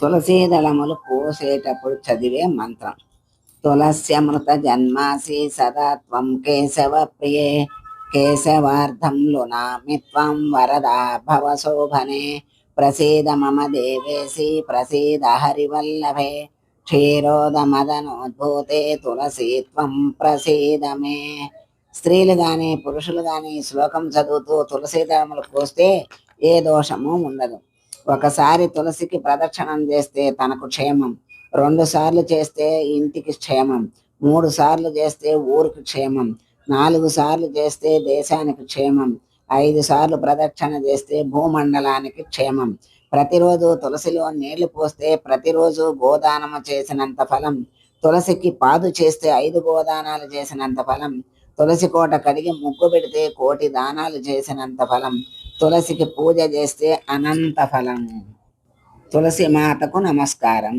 తులసీ దళములు పోసేటప్పుడు చదివే మంత్రం. తులస్యమృత జన్మాసి సదా త్వం కేశవ ప్రియే. కేశవార్థం లునామి త్వం వరదా భవ శోభనే. ప్రసీద మమ దేవేసి ప్రసీద హరివల్లభే. క్షీరోదమదనోద్భూతే తులసిత్వం త్వం స్త్రీలు కానీ పురుషులు కానీ శ్లోకం చదువుతూ తులసీ కోస్తే ఏ దోషము ఉండదు. ఒకసారి తులసికి ప్రదక్షిణం చేస్తే తనకు క్షేమం. రెండు సార్లు చేస్తే ఇంటికి క్షేమం. మూడు సార్లు చేస్తే ఊరికి క్షేమం. నాలుగు సార్లు చేస్తే దేశానికి క్షేమం. ఐదు సార్లు ప్రదక్షిణ చేస్తే భూమండలానికి క్షేమం. ప్రతిరోజు తులసిలో నీళ్ళు పోస్తే ప్రతిరోజు గోదానము చేసినంత ఫలం. తులసికి పాదు చేస్తే ఐదు గోదానాలు చేసినంత ఫలం. తులసి కోట కడిగి ముగ్గు పెడితే కోటి దానాలు చేసినంత ఫలం. తులసికి పూజ చేస్తే అనంత ఫలం తులసి మాతకు నమస్కారం.